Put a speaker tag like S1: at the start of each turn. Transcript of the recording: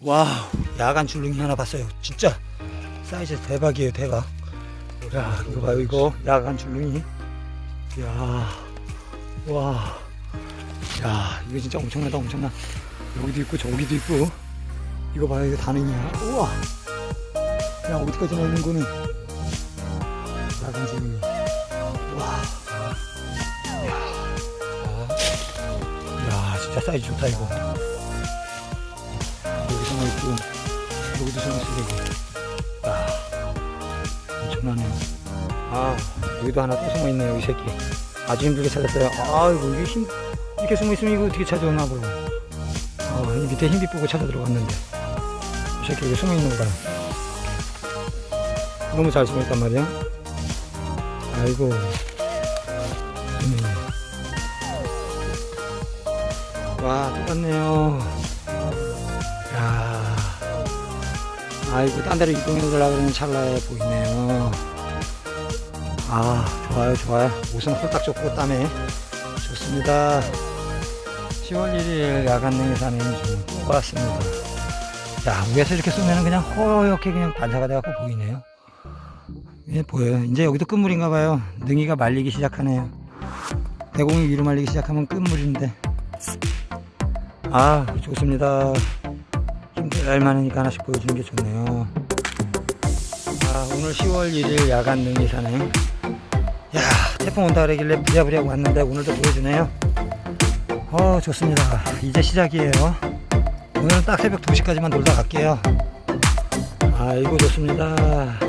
S1: 와우 야간 줄눈이 하나 봤어요 진짜 사이즈 대박이에요 대박 야 이거 봐요 이거 야간 줄눈이 이야 와 야, 이거 진짜 엄청나다, 엄청나. 여기도 있고, 저기도 있고. 이거 봐요, 이거 다능이야. 우와! 야, 어디까지 나오는 거는? 야간 줄눈이. 와. 야. 야, 진짜 사이즈 좋다, 이거. 여기도 있어, 여기. 야. 엄청나네요. 아, 여기도 하나 또 숨어 있네요, 이 새끼. 아주 힘들게 찾았어요. 아이고, 이게 힘, 이렇게 숨어 있으면 이거 어떻게 찾아오나, 보러. 어, 이 밑에 흰빛 보고 찾아 들어갔는데. 이 새끼 여기 숨어 있는 거야. 너무 잘 숨어 있단 말이야. 아이고. 음. 와, 똑같네요. 아이고, 딴 데로 이동해 보려고 그러는 찰나에 보이네요. 아, 좋아요, 좋아요. 옷은 홀딱 좁고 땀에. 좋습니다. 10월 1일 야간 능이 산행 좀 뽑았습니다. 야, 위에서 이렇게 쏘면 그냥 허옇게 그냥 반사가 돼갖고 보이네요. 예, 보여요. 이제 여기도 끝물인가 봐요. 능이가 말리기 시작하네요. 대공이 위로 말리기 시작하면 끝물인데. 아, 좋습니다. 힘들 만하니까 하나씩 보여주는 게 좋네요. 아, 오늘 10월 1일 야간 능이 산행. 야, 태풍 온다 그러길래 부랴부랴 왔는데 오늘도 보여주네요. 어, 좋습니다. 이제 시작이에요. 오늘은 딱 새벽 2시까지만 놀다 갈게요. 아이고, 좋습니다.